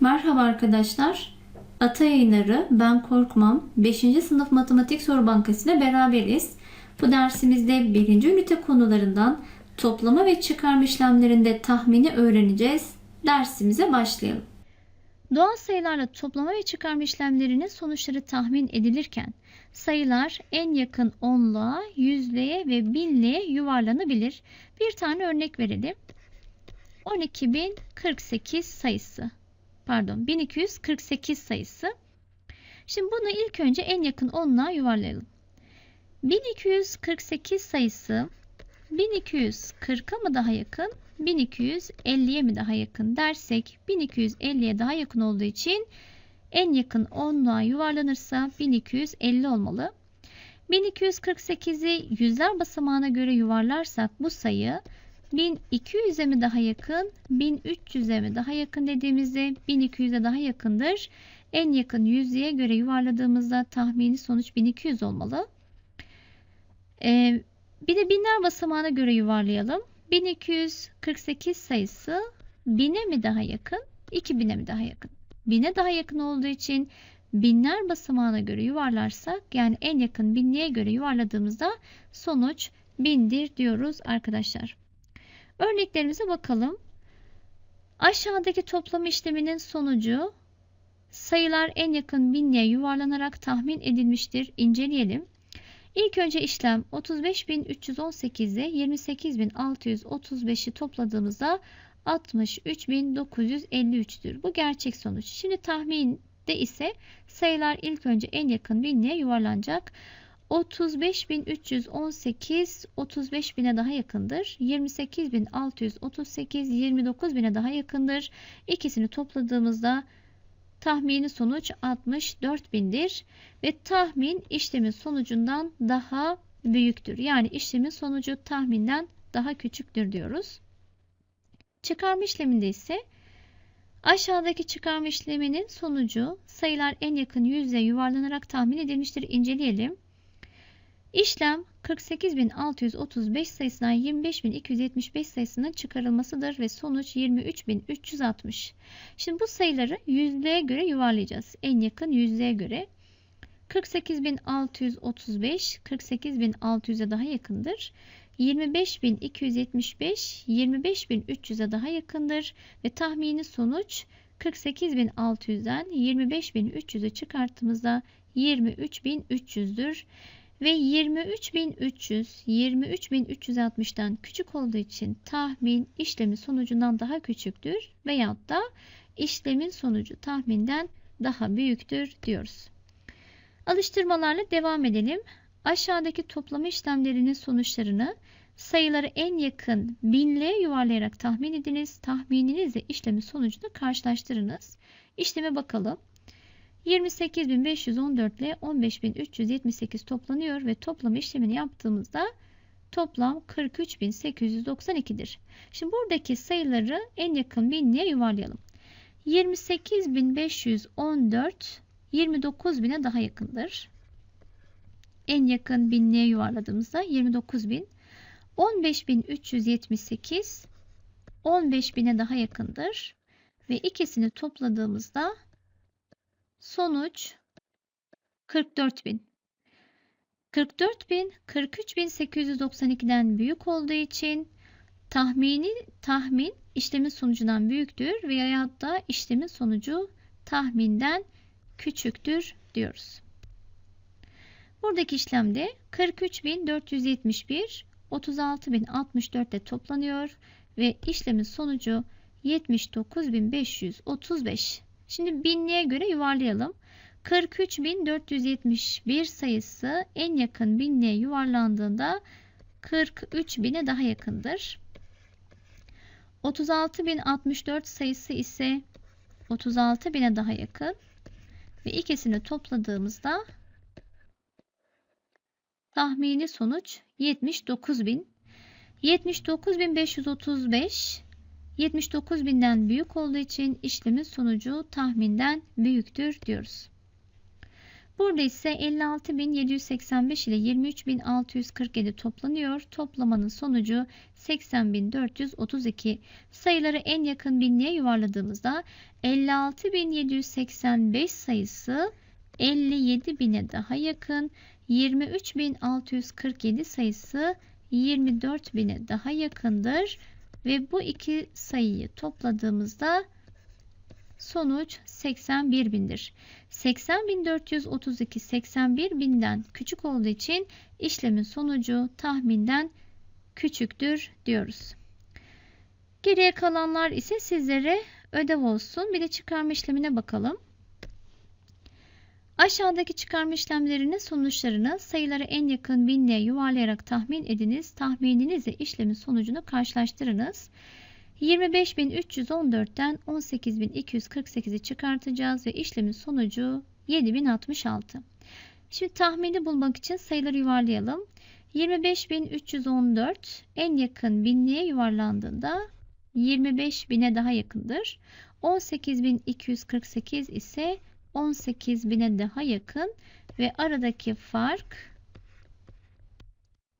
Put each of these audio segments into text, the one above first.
Merhaba arkadaşlar. Ata Yayınları Ben Korkmam 5. sınıf matematik soru bankası ile beraberiz. Bu dersimizde birinci ünite konularından toplama ve çıkarma işlemlerinde tahmini öğreneceğiz. Dersimize başlayalım. Doğal sayılarla toplama ve çıkarma işlemlerinin sonuçları tahmin edilirken sayılar en yakın onluğa, yüzlüğe ve binliğe yuvarlanabilir. Bir tane örnek verelim. 12.048 sayısı pardon 1248 sayısı. Şimdi bunu ilk önce en yakın onluğa yuvarlayalım. 1248 sayısı 1240'a mı daha yakın 1250'ye mi daha yakın dersek 1250'ye daha yakın olduğu için en yakın onluğa yuvarlanırsa 1250 olmalı. 1248'i yüzler basamağına göre yuvarlarsak bu sayı 1200'e mi daha yakın, 1300'e mi daha yakın dediğimizde 1200'e daha yakındır. En yakın yüzlüğe göre yuvarladığımızda tahmini sonuç 1200 olmalı. Ee, bir de binler basamağına göre yuvarlayalım. 1248 sayısı 1000'e mi daha yakın, 2000'e mi daha yakın? 1000'e daha yakın olduğu için binler basamağına göre yuvarlarsak yani en yakın binliğe göre yuvarladığımızda sonuç 1000'dir diyoruz arkadaşlar. Örneklerimize bakalım. Aşağıdaki toplama işleminin sonucu sayılar en yakın binliğe yuvarlanarak tahmin edilmiştir. İnceleyelim. İlk önce işlem 35.318 ile 28.635'i topladığımızda 63.953'tür. Bu gerçek sonuç. Şimdi tahminde ise sayılar ilk önce en yakın binliğe yuvarlanacak. 35.318 35.000'e daha yakındır. 28.638 29.000'e daha yakındır. İkisini topladığımızda tahmini sonuç 64.000'dir ve tahmin işlemin sonucundan daha büyüktür. Yani işlemin sonucu tahminden daha küçüktür diyoruz. Çıkarma işleminde ise aşağıdaki çıkarma işleminin sonucu sayılar en yakın yüzle yuvarlanarak tahmin edilmiştir. İnceleyelim. İşlem 48.635 sayısından 25.275 sayısının çıkarılmasıdır ve sonuç 23.360. Şimdi bu sayıları yüzlüğe göre yuvarlayacağız. En yakın yüzlüğe göre. 48.635 48.600'e daha yakındır. 25.275 25.300'e daha yakındır ve tahmini sonuç 48.600'den 25.300'e çıkarttığımızda 23.300'dür ve 23.300 23.360'dan küçük olduğu için tahmin işlemi sonucundan daha küçüktür veyahut da işlemin sonucu tahminden daha büyüktür diyoruz. Alıştırmalarla devam edelim. Aşağıdaki toplama işlemlerinin sonuçlarını sayıları en yakın binliğe yuvarlayarak tahmin ediniz. Tahmininizle işlemin sonucunu karşılaştırınız. İşleme bakalım. 28.514 ile 15.378 toplanıyor ve toplam işlemini yaptığımızda toplam 43.892'dir. Şimdi buradaki sayıları en yakın binliğe yuvarlayalım. 28.514 29.000'e daha yakındır. En yakın binliğe yuvarladığımızda 29.000 15.378 15.000'e daha yakındır. Ve ikisini topladığımızda Sonuç 44.000. 44.000 43.892'den büyük olduğu için tahmini tahmin işlemin sonucundan büyüktür veya da işlemin sonucu tahminden küçüktür diyoruz. Buradaki işlemde 43.471 36.064 ile toplanıyor ve işlemin sonucu 79.535 Şimdi binliğe göre yuvarlayalım. 43.471 sayısı en yakın binliğe yuvarlandığında 43.000'e daha yakındır. 36.064 sayısı ise 36.000'e daha yakın. Ve ikisini topladığımızda tahmini sonuç 79.000. 79.535 79.000'den büyük olduğu için işlemin sonucu tahminden büyüktür diyoruz. Burada ise 56.785 ile 23.647 toplanıyor. Toplamanın sonucu 80.432. Sayıları en yakın binliğe yuvarladığımızda 56.785 sayısı 57.000'e daha yakın. 23.647 sayısı 24.000'e daha yakındır. Ve bu iki sayıyı topladığımızda sonuç 81.000'dir. 80.432 81.000'den küçük olduğu için işlemin sonucu tahminden küçüktür diyoruz. Geriye kalanlar ise sizlere ödev olsun. Bir de çıkarma işlemine bakalım. Aşağıdaki çıkarma işlemlerinin sonuçlarını sayıları en yakın binliğe yuvarlayarak tahmin ediniz. Tahmininizle işlemin sonucunu karşılaştırınız. 25.314'ten 18.248'i çıkartacağız ve işlemin sonucu 7.066. Şimdi tahmini bulmak için sayıları yuvarlayalım. 25.314 en yakın binliğe yuvarlandığında 25.000'e daha yakındır. 18.248 ise 18.000'e daha yakın ve aradaki fark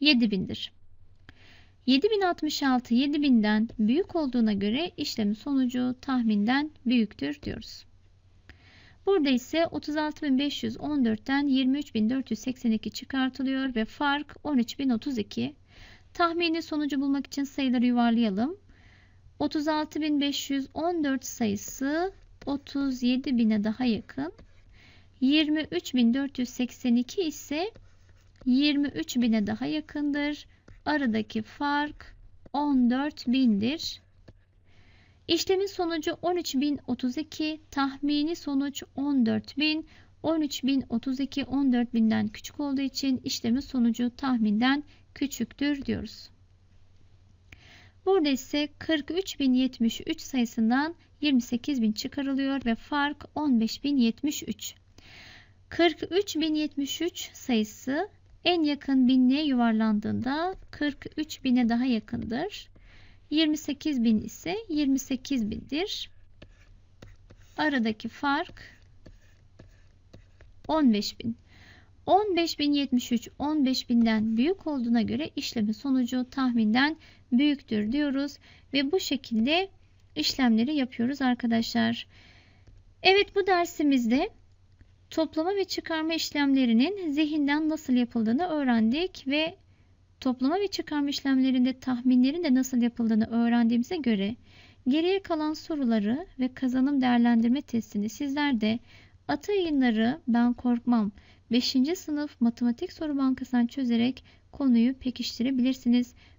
7000'dir. 7066 7000'den büyük olduğuna göre işlemin sonucu tahminden büyüktür diyoruz. Burada ise 36.514'ten 23.482 çıkartılıyor ve fark 13.032. Tahmini sonucu bulmak için sayıları yuvarlayalım. 36.514 sayısı 37.000'e daha yakın. 23.482 ise 23.000'e daha yakındır. Aradaki fark 14.000'dir. İşlemin sonucu 13.032, tahmini sonuç 14.000. 13.032 14.000'den küçük olduğu için işlemin sonucu tahminden küçüktür diyoruz. Burada ise 43.073 sayısından 28.000 çıkarılıyor ve fark 15.073. 43.073 sayısı en yakın binliğe yuvarlandığında 43.000'e daha yakındır. 28.000 ise 28.000'dir. Aradaki fark 15.000. 15.073 15.000'den büyük olduğuna göre işlemin sonucu tahminden büyüktür diyoruz ve bu şekilde işlemleri yapıyoruz arkadaşlar. Evet bu dersimizde toplama ve çıkarma işlemlerinin zihinden nasıl yapıldığını öğrendik ve toplama ve çıkarma işlemlerinde tahminlerin de nasıl yapıldığını öğrendiğimize göre geriye kalan soruları ve kazanım değerlendirme testini sizler de Ata yayınları Ben Korkmam 5. sınıf matematik soru bankasından çözerek konuyu pekiştirebilirsiniz.